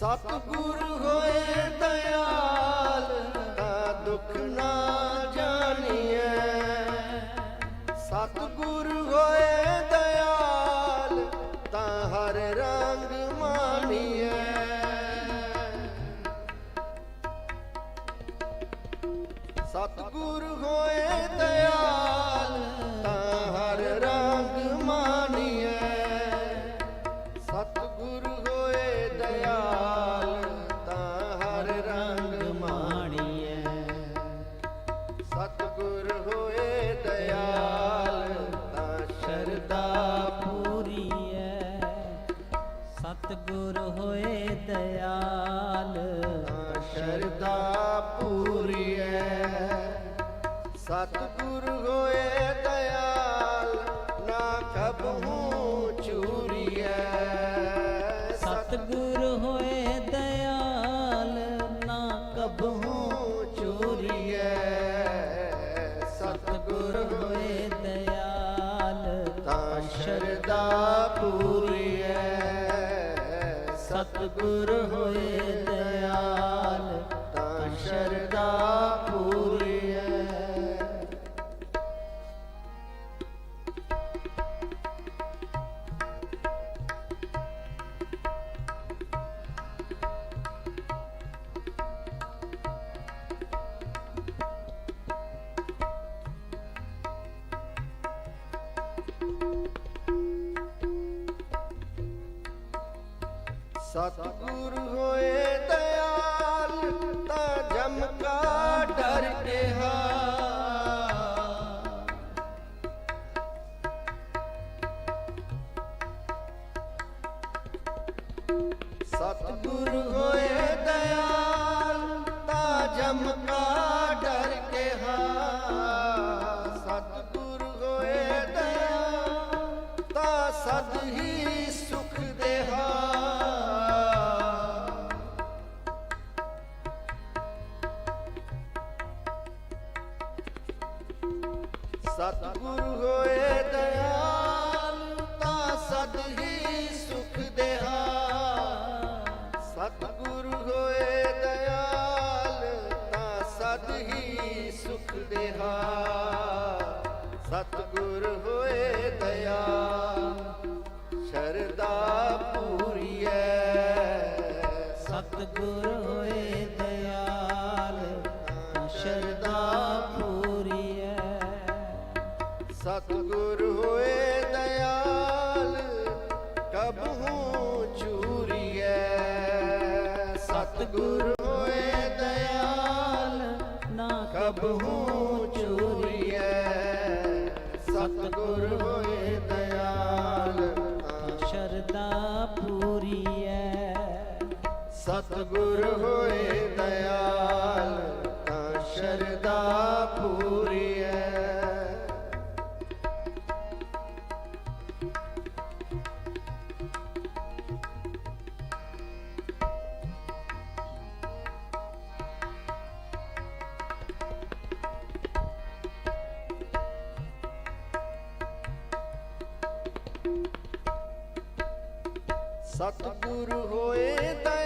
ਸਤਿਗੁਰੂ ਹੋਏ ਦਇਆ। ਗੁਰ ਹੋਏ ਦਿਆਲ ਸ਼ਰਦਾ ਪੂਰੀਐ। ਸਤਿਗੁਰ ਹੋਏ ਦਿਆਲ ਸਤਗੁਰ ਹੋਏ ਦਇਆ। ਸਤਗੁਰ ਹੋਏ ਦਇਆਲ ਤਾਂ ਜਮ ਕਾ ਡਰ ਕੇ ਹਾਂ Atma ਸਤਗੁਰ ਹੋਏ ਦਇਆਲ ਤਾਂ ਸ਼ਰਦਾ ਪੂਰੀਐ ਸਤਿਗੁਰੂ ਹੋਏ ਤਾਂ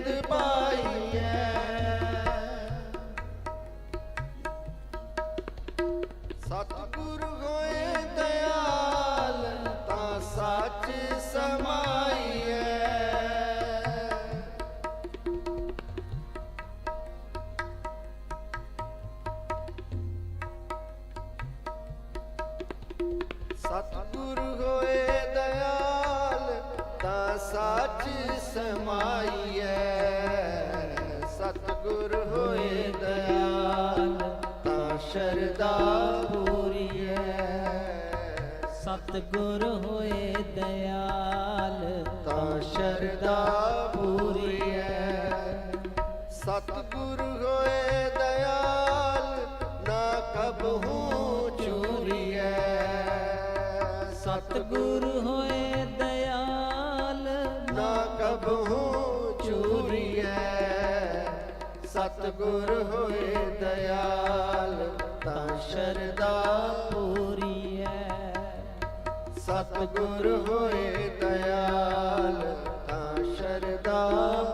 ਸ਼ਰਦਾ ਪੂਰੀਐ। ਸਤਗੁਰ ਹੋਏ ਦਿਆਲ। ਤਾਂ ਸ਼ਰਦਾ ਸਤਗੁਰ ਹੋਏ ਦਇਆਲ, ਤਾਂ ਸ਼ਰਦਾ ਪੂਰੀ ਹੈ। ਸਤਗੁਰ ਹੋਏ ਦਇਆਲ, ਤਾਂ ਸ਼ਰਦਾ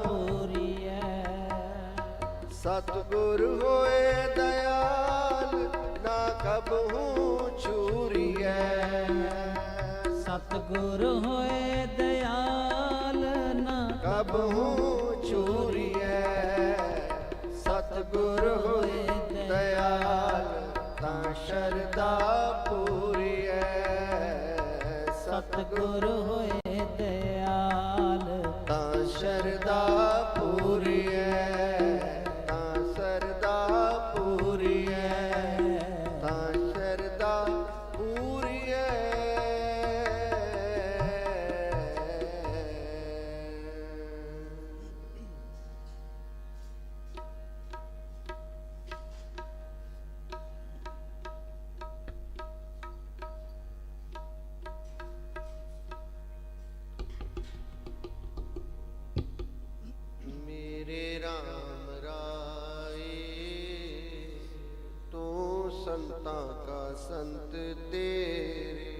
ਪੂਰੀ ਹੈ। ਸਤਗੁਰ ਹੋਏ ਦਇਆਲ, ਨਾ ਕਬ ਕਬਹੂ ਛੂਰੀ ਹੈ। ਸਤਗੁਰ ਹੋਏ ਦਇਆਲ, ਨਾ ਕਬ ਕਬਹੂ ਪੂਰੀਐ ਸਤਿਗੁਰ ਹੋਏ ਸੰਤਾਂ ਕਾ ਸੰਤ ਤੇਰੇ,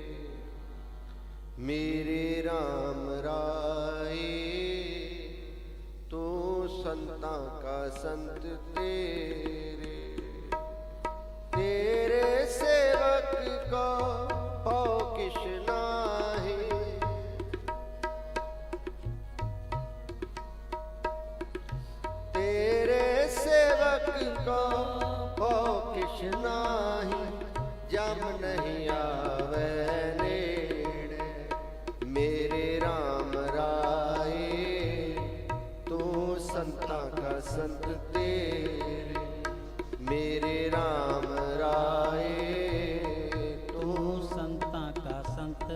ਮੇਰੇ ਰਾਮ ਰਾਏ। ਤੂੰ ਸੰਤਾ ਕਾ ਸੰਤ ਤੇਰੇ ਤੇਰੇ ਸੇਵਕ ਕੋ ਪਉ ਕਿਸ਼ਨਾ ਤੇਰੇ ਸੇਵਕ ਕੋ ਪਉ ਕਿਸ਼ਨਾ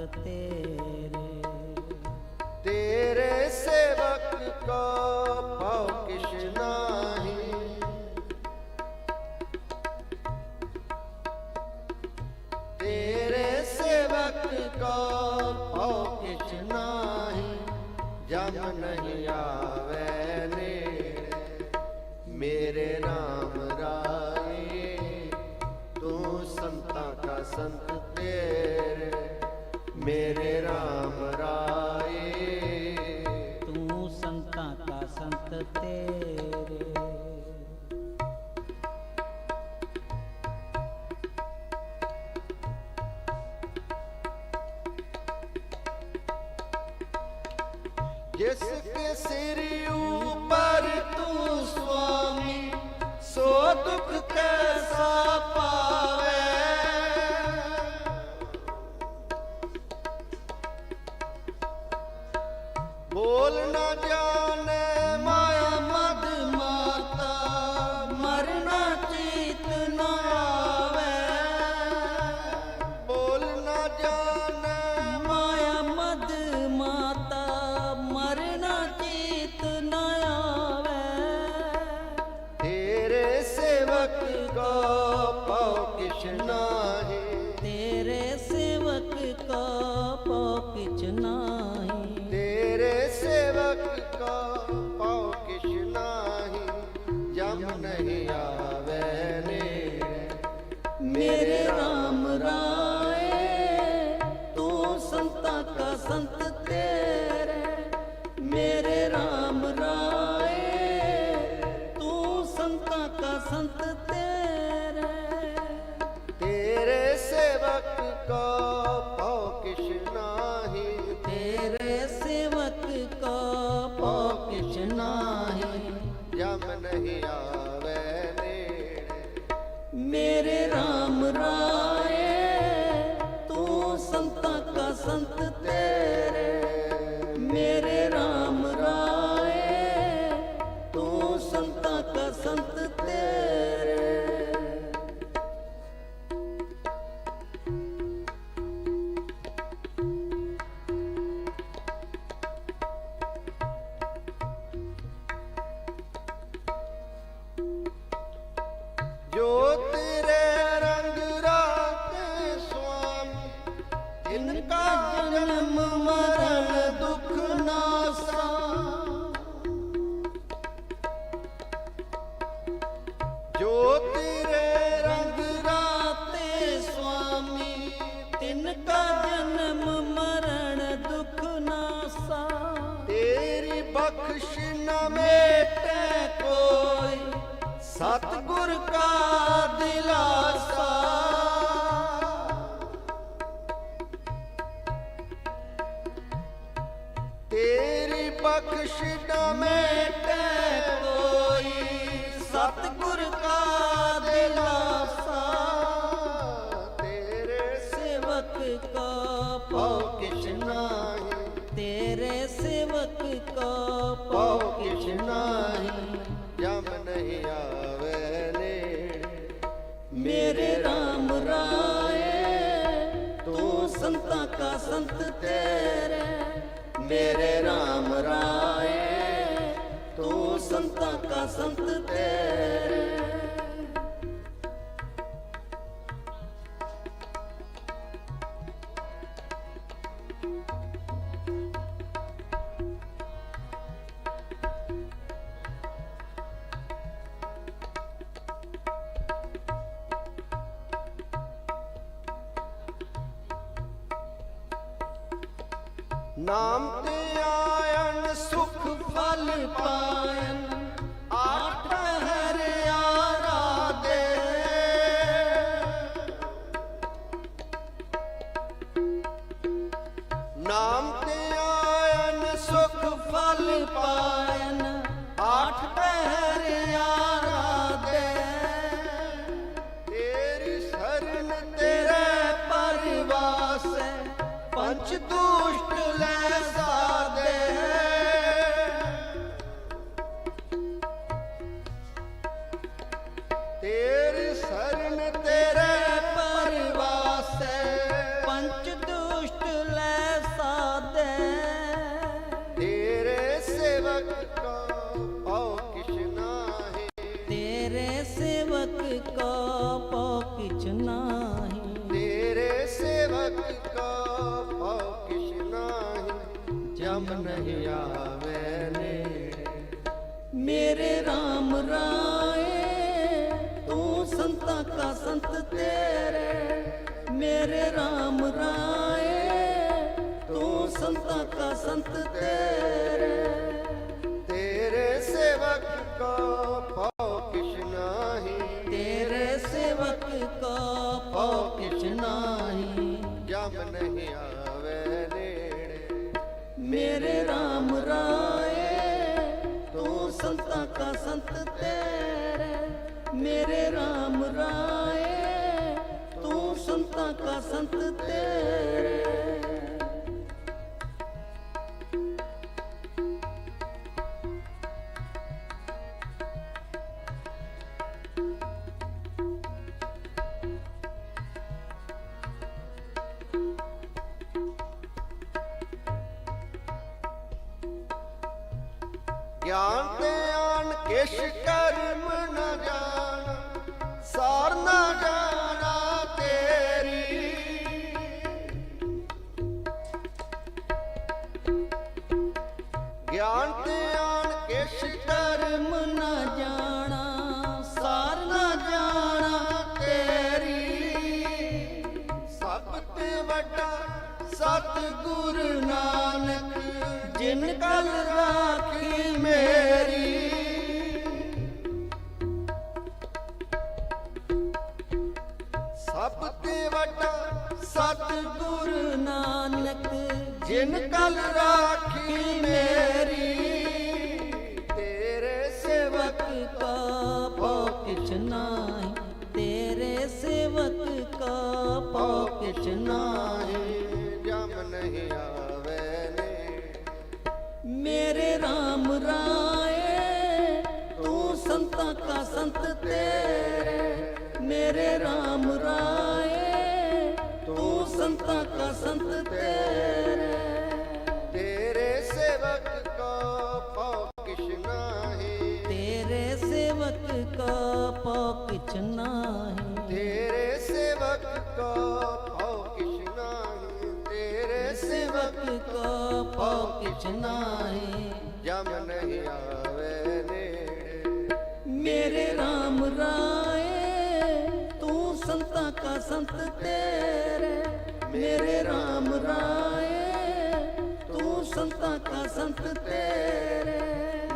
ਤੇਰੇ। ਤੇਰੇ ਸੇਵਕ ਕਾ 嗯 Jyoti संत ते ਨਾਮ ਤੇ ਆਇਨ, ਸੁਖ ਫਲ ਪਾਇਨ, ਆਠ ਪਹਿਰ ਆਰਾਧੇ ਤੇਰੀ ਸਰਨ ਤੇਰੇ ਪਰਵਾਸੈ ਪੰਚ ਦੁਸ਼ਟ ਜਮ ਨਹੀਂ ਆਵੇ ਨੇ। ਮੇਰੇ ਰਾਮ ਰਾਏ ਤੂੰ ਸੰਤਾਂ ਕਾ ਸੰਤ ਤੇਰੇ। ਮੇਰੇ ਰਾਮ ਰਾਏ ਤੂੰ ਸੰਤਾਂ ਕਾ ਸੰਤ ਤੇਰੇ। ਤੇਰੇ ਸੇਵਕ ਕੋ ਸੰਤ ਤੇਰੇ ਮੇਰੇ ਰਾਮ ਰਾਏ ਤੂੰ ਸੰਤਾਂ ਕਾ ਸੰਤ ਤੇਰੇ। ਗਿਆਨ ਤੇ ਕਿਛ ਕਰਮ ਨਾ ਜਾਣ ਸਾਰ ਨਾ ਜਾਣ। রাখ ਸੰਤ ਤੇਰੇ, ਮੇਰੇ RAM ਰਾਏ, ਤੂੰ ਸੰਤਾਂ ਕਾ ਸੰਤ ਤੇਰੇ।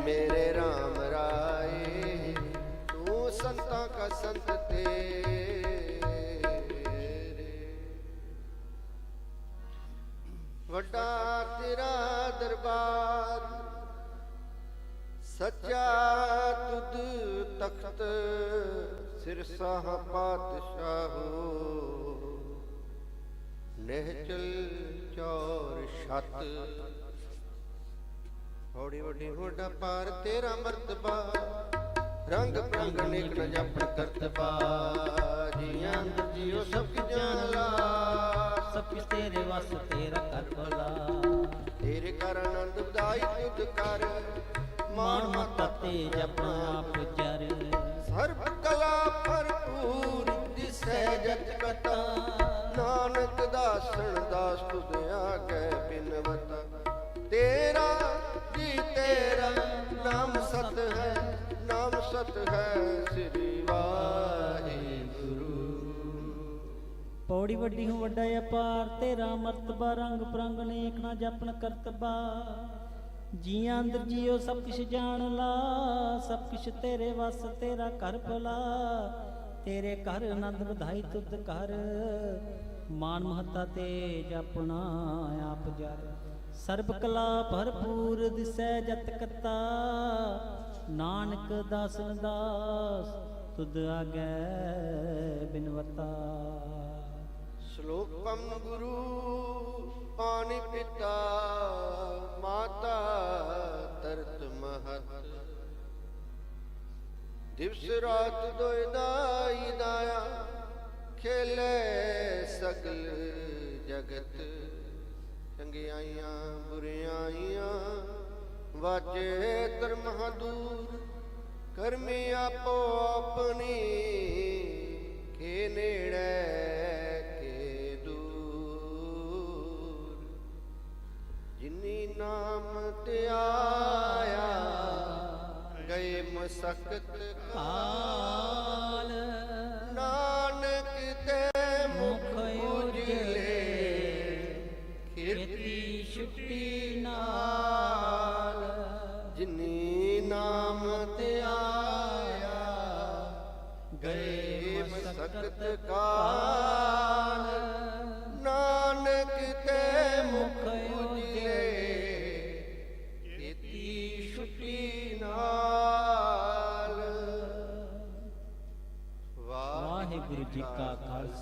ਮੇਰੇ RAM ਰਾਏ, ਤੂੰ ਸੰਤਾਂ ਕਾ ਸੰਤ ਤੇਰੇ। ਵੱਡਾ ਤੇਰਾ ਦਰਬਾਰ, ਸੱਚਾ ਤੁਧ ਤਖਤ ਸਿਰਸਾਹ ਪਾਤਸ਼ਾਹੋ ਨਹਿਚਲ ਚੌਰ ਛਤ। ਹੌੜੀ ਵੱਡੀ ਹੋਡਾ ਪਾਰ ਤੇਰਾ ਮਰਤਬਾ ਰੰਗ ਪ੍ਰੰਗ ਨੇਕ ਨ ਜਪ ਕਰਤਬਾ ਜੀਆਂ ਅੰਦਰ ਜਿਉ ਸਭ ਕੀ ਜਾਣ ਲਾ ਸਭ ਕੀ ਤੇਰੇ ਵਸ ਤੇਰਾ ਕਰ ਭਲਾ ਤੇਰੇ ਕਰ ਆਨੰਦ ਵਧਾਈ ਤੁਧ ਕਰ। ਮਾਨ ਮਤ ਤੇ ਜਪ ਦਿਸੈ ਨਾਨਕ ਦਾਸਣ ਦਾਸ ਤੁਧ ਆਗੇ ਬਿਨਵਤਾ ਤੇਰਾ ਜੀ ਤੇਰਾ ਨਾਮ ਸਤ ਹੈ, ਨਾਮ ਸਤ ਹੈ ਸ੍ਰੀ ਵਾਹਿਗੁਰੂ। ਪੌੜੀ ਵੱਡੀ ਹੂੰ ਵੱਡਾ ਅਪਾਰ ਤੇਰਾ ਮਰਤਬਾ ਰੰਗ ਪ੍ਰੰਗ ਨੇਕ ਨਾ ਜਪਨ ਕਰਤਬਾ। ਜੀਆਂ ਅੰਦਰ ਜੀਓ ਸਭ ਕੁਛ ਜਾਣ ਲਾ, ਸਭ ਕੁਛ ਤੇਰੇ ਵਸ ਤੇਰਾ ਘਰ ਭਲਾ। ਤੇਰੇ ਘਰ ਆਨੰਦ ਵਧਾਈ ਤੁਧ ਕਰ ਮਾਨ ਮਹਤਾ ਤੇ ਜਪਣਾ ਆਪ ਜਰ। ਸਰਬ ਕਲਾ ਭਰਪੂਰ ਦਿਸੈ ਜਤ ਕਤਾ। ਨਾਨਕ ਦਾਸਨ ਦਾਸ ਤੁਧ ਆਗੇ ਬਿਨਵਤਾ ਸ਼ਲੋਕਮ ਗੁਰੂ ਪਾਣੀ ਪਿਤਾ, ਮਾਤਾ ਦਿਵਸ ਰਾਤ ਦੋਇ ਦਾਈ ਦਾਇਆ ਖੇਲੇ ਸਗਲ ਜਗਤ। ਚੰਗਿਆਈਆਂ, ਬੁਰਿਆਈਆਂ ਵਾਜੇ ਧਰਮ ਦੂਰ, ਕਰਮੀ ਆਪੋ ਆਪਣੀ ਕੇ ਨੇੜੇ ਕੇ ਦੂਰ। ਜਿਨੀ ਨਾਮ ਤੇ ਆਇਆ ਗਏ ਮਸਕਤ ਕਾਲ। ਨਾਨਕ ਤੇ ਮੁਖ ਉਜਲੇ ਖੇਤੀ ਛੁੱਟੀ ਨਾਲ। ਜਿਨੀ ਨਾਮ ਤੇ ਆਇਆ ਗਏ ਮਸਕਤ ਕਾਲ।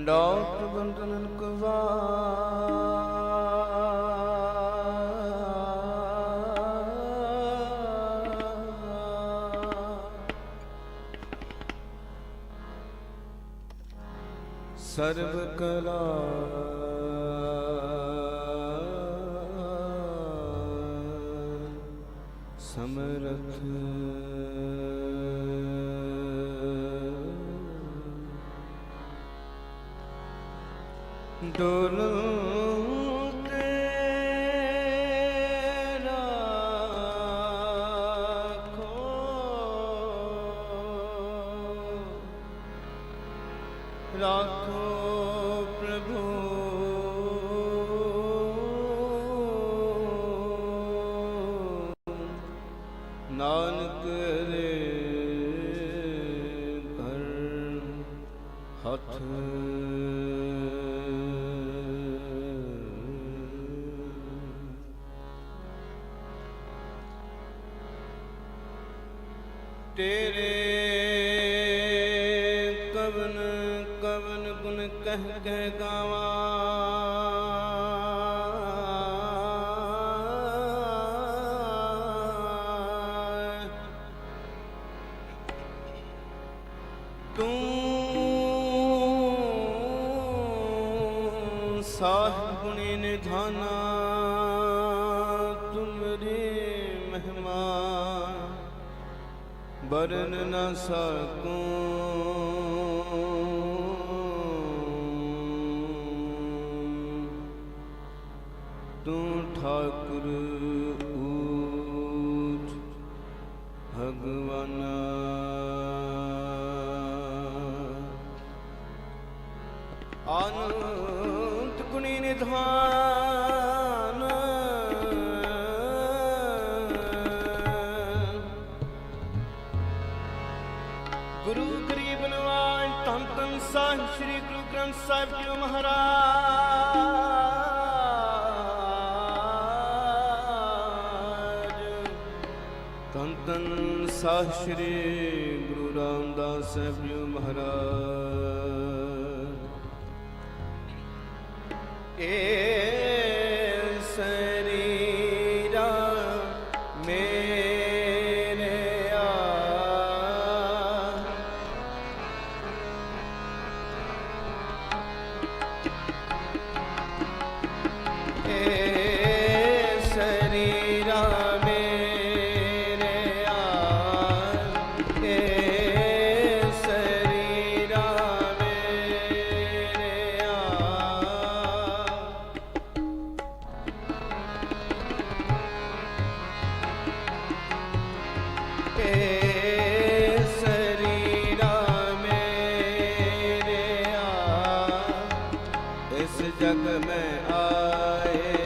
ਡੰਡਾਉਤ ਬੰਦਨ ਕਵਾ ਸਰਬ ਕਲਾ রাখো ਸਾਹਿਬ ਗੁਣੀ ਨਿਧਾਨਾ ਤੁਮਰੇ ਮਹਿਮਾ। ਬਰਨ ਨ ਸਕੂੰ। ਤੂੰ ਠਾਕੁਰ ਊਚ ਭਗਵਾਨ ਗੁਣੀ ਗੁਰੂ ਗਰੀਬ ਨਵਾਜ ਧੰਨ ਧੰਨ ਸਾਹਿਬ, ਸ੍ਰੀ ਗੁਰੂ ਗ੍ਰੰਥ ਸਾਹਿਬ ਜੀ ਮਹਾਰਾਜ। ਧੰਨ ਧੰਨ ਸਾਹਿਬ, ਸ੍ਰੀ ਗੁਰੂ ਰਾਮਦਾਸ ਸਾਹਿਬ ਜੀ ਮਹਾਰਾਜ। ಏ ਇਸ ਜਗ ਮੈਂ ਆਏ।